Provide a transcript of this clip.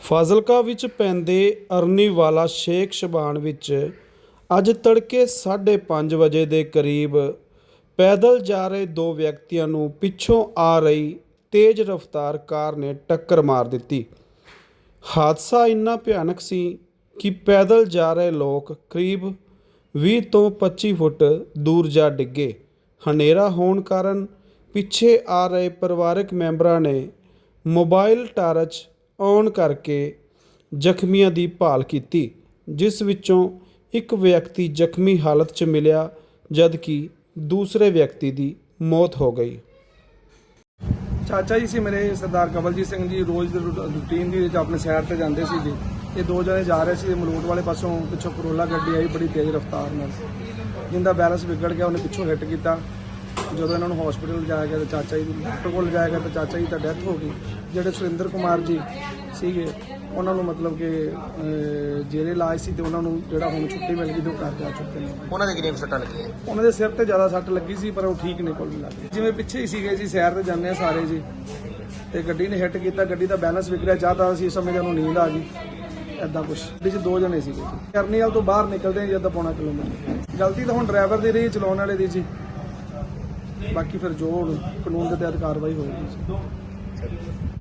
ਫਾਜ਼ਿਲਕਾ ਵਿੱਚ ਪੈਂਦੇ ਅਰਨੀਵਾਲਾ ਸ਼ੇਖ ਸ਼ਬਾਨ ਵਿੱਚ ਅੱਜ ਤੜਕੇ 5:30 ਵਜੇ ਦੇ ਕਰੀਬ ਪੈਦਲ ਜਾ ਰਹੇ ਦੋ ਵਿਅਕਤੀਆਂ ਨੂੰ ਪਿੱਛੋਂ ਆ ਰਹੀ ਤੇਜ਼ ਰਫ਼ਤਾਰ ਕਾਰ ਨੇ ਟੱਕਰ ਮਾਰ ਦਿੱਤੀ। ਹਾਦਸਾ ਇੰਨਾ ਭਿਆਨਕ ਸੀ ਕਿ ਪੈਦਲ ਜਾ ਰਹੇ ਲੋਕ ਕਰੀਬ 20 ਤੋਂ 25 ਫੁੱਟ ਦੂਰ ਜਾ ਡਿੱਗੇ। ਹਨੇਰਾ ਹੋਣ ਕਾਰਨ ਪਿੱਛੇ ਆ ਰਹੇ ਪਰਿਵਾਰਕ ਮੈਂਬਰਾਂ ਨੇ ਮੋਬਾਈਲ ਟਾਰਚ ਆਉਣ ਕਰਕੇ ਜ਼ਖਮੀਆਂ ਦੀ ਭਾਲ ਕੀਤੀ, ਜਿਸ ਵਿੱਚੋਂ ਇੱਕ ਵਿਅਕਤੀ ਜ਼ਖਮੀ ਹਾਲਤ 'ਚ ਮਿਲਿਆ, ਜਦਕਿ ਦੂਸਰੇ ਵਿਅਕਤੀ ਦੀ ਮੌਤ ਹੋ ਗਈ। ਚਾਚਾ ਜੀ ਸੀ ਮੇਰੇ ਸਰਦਾਰ ਕਵਲਜੀਤ ਸਿੰਘ ਜੀ, ਰੋਜ਼ ਦੀ ਰੂਟ- ਰੂਟੀਨ ਦੀ ਵਿੱਚ ਆਪਣੇ ਸੈਰ ਤੇ ਜਾਂਦੇ ਸੀ ਜੀ। ਇਹ ਦੋ ਜਣੇ ਜਾ ਰਹੇ ਸੀ, ਮਲੂਟ ਵਾਲੇ ਪਾਸੋਂ ਪਿੱਛੋਂ ਕਰੋਲਾ ਗੱਡੀ ਆਈ, ਬੜੀ ਤੇਜ਼ ਰਫ਼ਤਾਰ ਨਾਲ। ਜਿੰਦਾ ਬੈਲੈਂਸ ਵਿਗੜ ਗਿਆ, ਉਹਨੇ ਪਿੱਛੋਂ ਹਿੱਟ ਕੀਤਾ। ਜਦੋਂ ਇਹਨਾਂ ਨੂੰ ਹਸਪੀਟਲ ਲਿਜਾਇਆ ਗਿਆ ਤਾਂ ਚਾਚਾ ਜੀ ਨੂੰ ਡਾਕਟਰ ਕੋਲ ਲਿਜਾਇਆ ਗਿਆ ਤਾਂ ਚਾਚਾ ਜੀ ਤਾਂ ਡੈਥ ਹੋ ਗਈ। ਜਿਹੜੇ ਸੁਰਿੰਦਰ ਕੁਮਾਰ ਜੀ ਸੀਗੇ ਉਹਨਾਂ ਨੂੰ ਮਤਲਬ ਕਿ ਜੇਰੇ ਇਲਾਜ ਸੀ ਤੇ ਉਹਨਾਂ ਨੂੰ ਜਿਹੜਾ ਹੁਣ ਛੁੱਟੀ ਮਿਲ ਗਈ ਤੇ ਉਹ ਘਰ ਜਾ ਚੁੱਕੇ ਨੇ। ਉਹਨਾਂ ਦੇ ਕਿੰਨੀਆਂ ਸੱਟਾਂ ਲੱਗੀਆਂ? ਉਹਨਾਂ ਦੇ ਸਿਰ ਤੇ ਜ਼ਿਆਦਾ ਸੱਟ ਲੱਗੀ ਸੀ ਪਰ ਉਹ ਠੀਕ ਨਿਕਲ ਲੱਗ ਗਏ ਜਿਵੇਂ ਪਿੱਛੇ ਹੀ ਸੀਗੇ ਜੀ ਸੈਰ ਤੇ ਜਾਂਦੇ ਆ ਸਾਰੇ ਜੀ। ਤੇ ਗੱਡੀ ਨੇ ਹਿੱਟ ਕੀਤਾ ਗੱਡੀ ਦਾ ਬੈਲੈਂਸ ਵਿਗੜਿਆ ਚਾਹਤਾ ਅਸੀਂ ਇਸ ਸਮੇਂ ਨੂੰ ਨੀਂਦ ਆ ਗਈ। ਐਦਾਂ ਕੁਛ। ਗੱਡੀ 'ਚ ਦੋ ਜਣੇ ਸੀਗੇ ਕਰਨੀਵਾਲ ਤੋਂ ਬਾਹਰ ਨਿਕਲਦੇ ਜਦ ਪੌਣਾ ਕਿਲੋਮੀਟਰ। ਗਲਤੀ ਤਾਂ ਹੁਣ ਡਰਾਈਵਰ ਦੀ ਰਹੀ ਚਲਾਉਣ ਵਾਲੇ ਦੀ ਜੀ। ਬਾਕੀ ਫਿਰ ਜੋ ਹੁਣ ਕਾਨੂੰਨ ਦੇ ਤਹਿਤ ਕਾਰਵਾਈ ਹੋਏਗੀ। ਜੀ